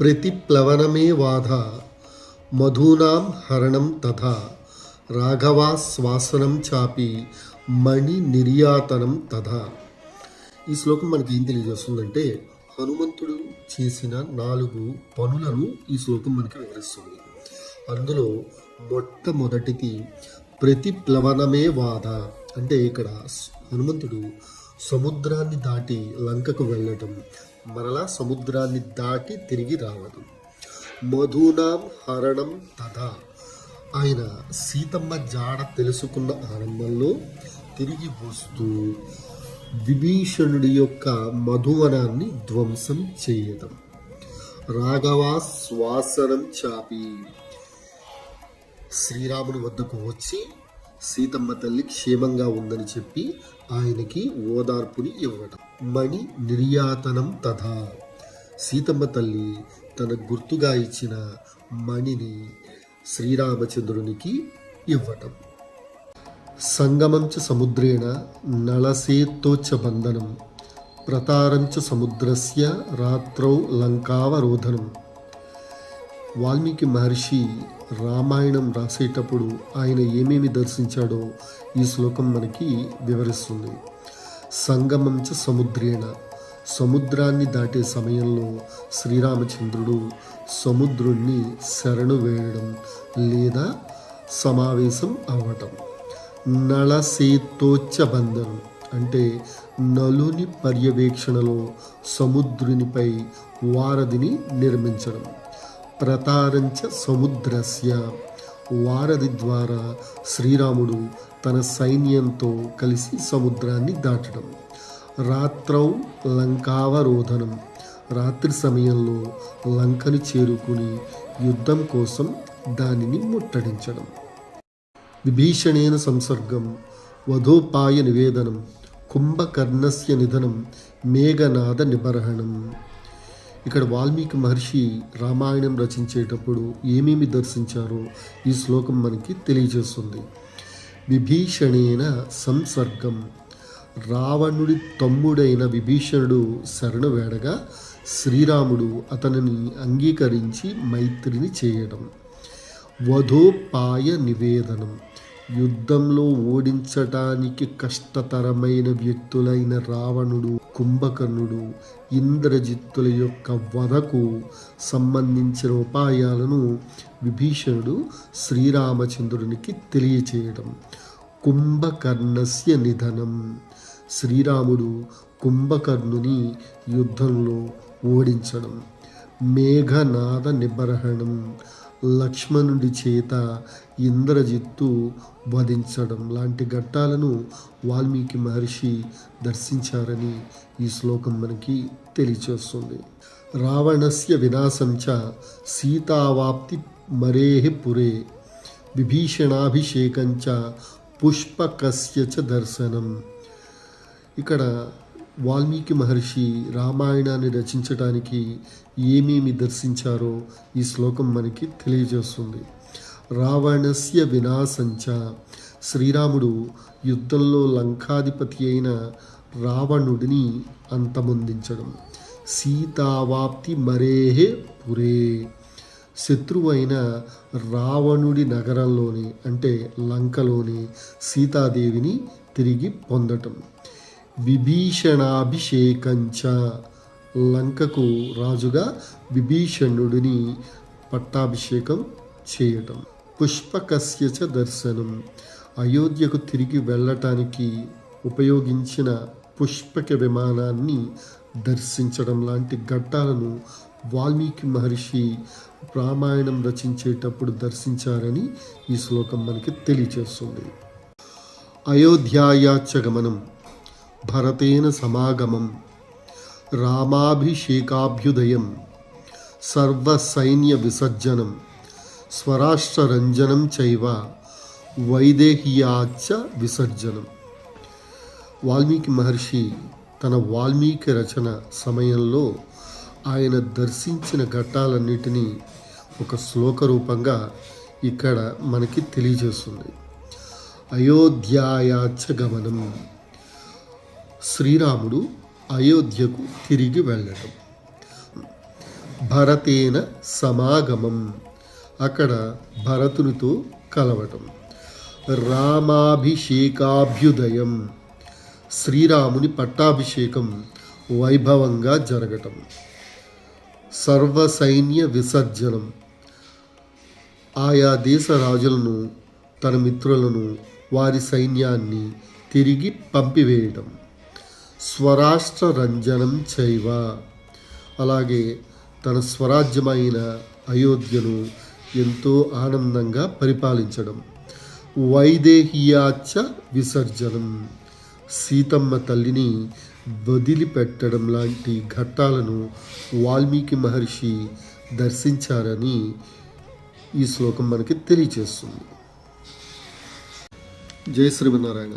ప్రతిప్లవనమే వాధ మధూనాం హరణం తథా రాఘవా శ్వాసనం చాపి మణి నిర్యాతనం తథా. ఈ శ్లోకం మనకి ఏం తెలియజేస్తుందంటే హనుమంతుడు చేసిన నాలుగు పనులను ఈ శ్లోకం మనకి వివరిస్తుంది. అందులో మొట్టమొదటిది ప్రతిప్లవనమే వాద అంటే ఇక్కడ హనుమంతుడు సముద్రాన్ని దాటి లంకకు వెళ్ళటం మరలా సముద్రాన్ని దాటి తిరిగి రావదు. మధునాం హరణం తథా ఆయన సీతమ్మ జాడ తెలుసుకున్న ఆరంభంలో తిరిగి వస్తూ విభీషణుడి యొక్క మధువనాన్ని ధ్వంసం చేయడం. రాఘవా శ్వాసనం చాపి శ్రీరాముని వద్దకు వచ్చి సీతమ్మ తల్లి క్షేమంగా ఉందని చెప్పి ఆయనకి ఓదార్పుని ఇవ్వటం. మణి నిర్యాతనం తథా. సీతమ్మ తల్లి తన గుర్తుగా ఇచ్చిన మణిని శ్రీరామచంద్రునికి ఇవ్వటం. సంగమంచ సముద్రేణ నళసేత్తోచ్చ బంధనం. ప్రతారంచ సముద్రస్య రాత్రౌ లంకావరోధనం. వాల్మీకి మహర్షి రామాయణం రాసేటప్పుడు ఆయన ఏమేమి దర్శించాడో ఈ శ్లోకం మనకి వివరిస్తుంది. సంగమంచ సముద్రేణ. సముద్రాన్ని దాటే సమయంలో శ్రీరామచంద్రుడు సముద్రుణ్ణి శరణు వేయడం లేదా సమావేశం అవ్వటం. నళసేత్తోచ్చ బంధనం అంటే నలుని పర్యవేక్షణలో సముద్రునిపై వారధిని నిర్మించడం. ప్రతారంచ సముద్రస్య. వారధి ద్వారా శ్రీరాముడు తన సైన్యంతో కలిసి సముద్రాన్ని దాటడం. రాత్రౌ లంకావరోధనం. రాత్రి సమయంలో లంకను చేరుకుని యుద్ధం కోసం దానిని ముట్టడించడం. విభీషణేన సంసర్గం. వధోపాయ నివేదనం. కుంభకర్ణస్య నిధనం. మేఘనాద నిబర్హణం. ఇక్కడ వాల్మీకి మహర్షి రామాయణం రచించేటప్పుడు ఏమేమి దర్శించారో ఈ శ్లోకం మనకి తెలియజేస్తుంది. విభీషణేన సంసర్గం. రావణుడి తమ్ముడైన విభీషణుడు శరణు వేడగా శ్రీరాముడు అతనిని అంగీకరించి మైత్రిని చేయడం. వధోపాయ నివేదనం. యుద్ధంలో ఓడించటానికి కష్టతరమైన వ్యక్తులైన రావణుడు కుంభకర్ణుడు ఇంద్రజిత్తుల యొక్క వధకు సంబంధించిన ఉపాయాలను విభీషణుడు శ్రీరామచంద్రునికి తెలియచేయడం కుంభకర్ణస్య నిధనం. శ్రీరాముడు కుంభకర్ణుని యుద్ధంలో ఓడించడం. మేఘనాద నిబర్హణం. లక్ష్మణుడి చేత ఇంద్రజిత్తు వధించడం. లాంటి ఘట్టాలను వాల్మీకి మహర్షి దర్శించారని ఈ శ్లోకం మనకి తెలియచేస్తుంది. రావణస్య వినాశంచ సీతావాప్తి మరేహి పురే విభీషణాభిషేకంచ పుష్పకస్య చ దర్శనం. ఇక్కడ వాల్మీకి మహర్షి రామాయణాన్ని రచించడానికి ఏమేమి దర్శించారో ఈ శ్లోకం మనకి తెలియజేస్తుంది. రావణస్య వినాశంచ. శ్రీరాముడు యుద్ధంలో లంకాధిపతి అయిన రావణుడిని అంతమొందించడం. సీతావాప్తి మరేహే పురే. శత్రువైన రావణుడి నగరంలోని అంటే లంకలోని సీతాదేవిని తిరిగి పొందటం. విభీషణాభిషేకంచ. లంకకు రాజుగా విభీషణుడిని పట్టాభిషేకం చేయటం పుష్పకస్యచ దర్శనం అయోధ్యకు తిరిగి వెళ్ళటానికి ఉపయోగించిన పుష్పక విమానాన్ని దర్శించడం లాంటి ఘట్టాలను వాల్మీకి మహర్షి రామాయణం రచించేటప్పుడు దర్శించారని ఈ శ్లోకం మనకి తెలియచేస్తుంది. అయోధ్యాయాచ గమనం భరతేన సమాగమం. రామాభిషేకాభ్యుదయం. సర్వసైన్య విసర్జనం. స్వరాష్ట్రరంజనం చైవ. వైదేహ్యాచ విసర్జనం. వాల్మీకి మహర్షి తన వాల్మీకి రచన సమయంలో ఆయన దర్శించిన ఘట్టాలన్నిటినీ ఒక శ్లోక రూపంగా ఇక్కడ మనకి తెలియజేస్తుంది. అయోధ్యాయాచ గమనం. శ్రీరాముడు అయోధ్యకు తిరిగి వెళ్ళడం. భరతేన సమాగమం. అక్కడ భరతునితో కలవటం. రామాభిషేకాభ్యుదయం. శ్రీరాముని పట్టాభిషేకం వైభవంగా జరగటం. సర్వసైన్య విసర్జనం. ఆయా దేశ రాజులను తన మిత్రులను వారి సైన్యాన్ని తిరిగి పంపివేయటం. స్వరాష్ట్ర రంజనం చైవ. అలాగే తన స్వరాజ్యమైన అయోధ్యను ఎంతో ఆనందంగా పరిపాలించడం. వైదేహీయాచ విసర్జనం. సీతమ్మ తల్లిని వదిలిపెట్టడం లాంటి ఘట్టాలను వాల్మీకి మహర్షి దర్శించారని ఈ శ్లోకం మనకి తెలియచేస్తుంది. జయ శ్రీమన్నారాయణ.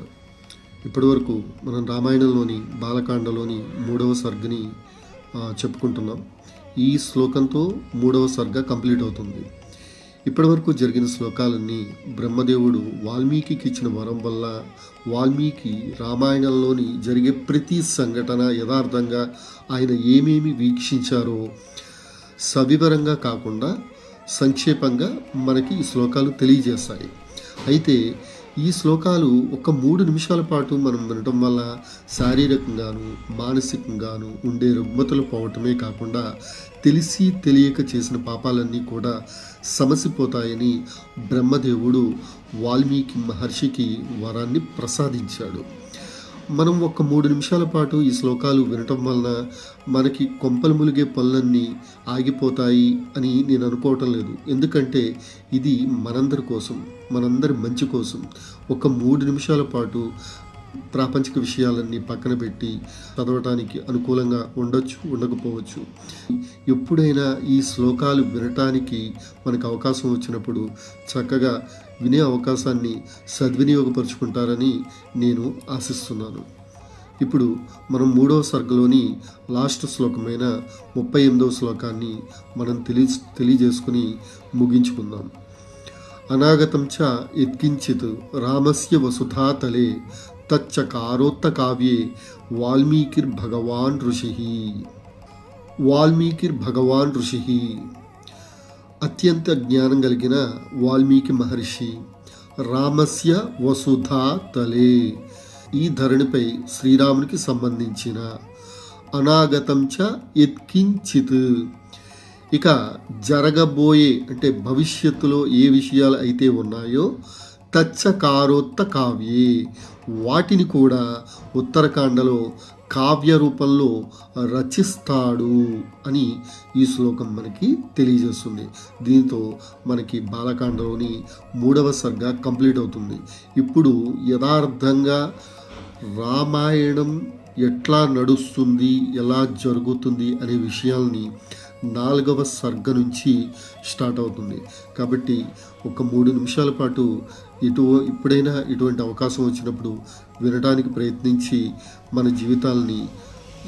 ఇప్పటివరకు మనం రామాయణంలోని బాలకాండలోని మూడవ సర్గని చెప్పుకుంటున్నాం. ఈ శ్లోకంతో మూడవ సర్గ కంప్లీట్ అవుతుంది. ఇప్పటివరకు జరిగిన శ్లోకాలన్నీ బ్రహ్మదేవుడు వాల్మీకి ఇచ్చిన వరం వల్ల వాల్మీకి రామాయణంలోని జరిగే ప్రతి సంఘటన యథార్థంగా ఆయన ఏమేమి వీక్షించారో సవివరంగా కాకుండా సంక్షేపంగా మనకి ఈ శ్లోకాలు తెలియజేస్తాయి. అయితే ఈ శ్లోకాలు ఒక మూడు నిమిషాల పాటు మనం వినటం వల్ల శారీరకంగాను మానసికంగాను ఉండే రుగ్మతలు పోవటమే కాకుండా తెలిసి తెలియక చేసిన పాపాలన్నీ కూడా సమసిపోతాయని బ్రహ్మదేవుడు వాల్మీకి మహర్షికి వరాన్ని ప్రసాదించాడు. మనం ఒక మూడు నిమిషాల పాటు ఈ శ్లోకాలు వినటం వలన మనకి కొంపలు ములిగే పనులన్నీ ఆగిపోతాయి అని నేను అనుకోవటం లేదు. ఎందుకంటే ఇది మనందరి కోసం మనందరి మంచి కోసం. ఒక మూడు నిమిషాల పాటు ప్రాపంచిక విషయాలన్నీ పక్కన పెట్టి చదవటానికి అనుకూలంగా ఉండొచ్చు ఉండకపోవచ్చు. ఎప్పుడైనా ఈ శ్లోకాలు వినటానికి మనకు అవకాశం వచ్చినప్పుడు చక్కగా వినే అవకాశాన్ని సద్వినియోగపరుచుకుంటారని నేను ఆశిస్తున్నాను. ఇప్పుడు మనం మూడవ సర్గలోని లాస్ట్ శ్లోకమైన ముప్పై ఎనిమిదవ శ్లోకాన్ని మనం తెలియ తెలియజేసుకుని ముగించుకుందాం. అనాగతం చ ఎత్కించిత్ రామస్య వసుధాతలే తచ్చకారోత్త కావ్యే వాల్మీకిర్భగవాన్ ఋషి వాల్మీకిర్భగవాన్ ఋషి అత్యంత జ్ఞానం కలిగిన వాల్మీకి మహర్షి రామస్య వసుధా తలే ఈ ధరణిపై శ్రీరామునికి సంబంధించిన అనాగతం చ యత్కించిత్। ఇక జరగబోయే అంటే భవిష్యత్తులో ఏ విషయాలు అయితే ఉన్నాయో తచ్చకారోత్త కావ్యే వాటిని కూడా ఉత్తరకాండలో కావ్య రూపంలో రచిస్తాడు అని ఈ శ్లోకం మనకి తెలియజేస్తుంది. దీంతో మనకి బాలకాండలోని మూడవ సర్గ కంప్లీట్ అవుతుంది. ఇప్పుడు యథార్థంగా రామాయణం ఎట్లా నడుస్తుంది ఎలా జరుగుతుంది అనే విషయాల్ని నాలుగవ సర్గ నుంచి స్టార్ట్ అవుతుంది. కాబట్టి ఒక మూడు నిమిషాల పాటు ఇటు ఎప్పుడైనా ఇటువంటి అవకాశం వచ్చినప్పుడు వినడానికి ప్రయత్నించి మన జీవితాలని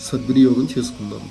సద్వినియోగం చేసుకుందాం.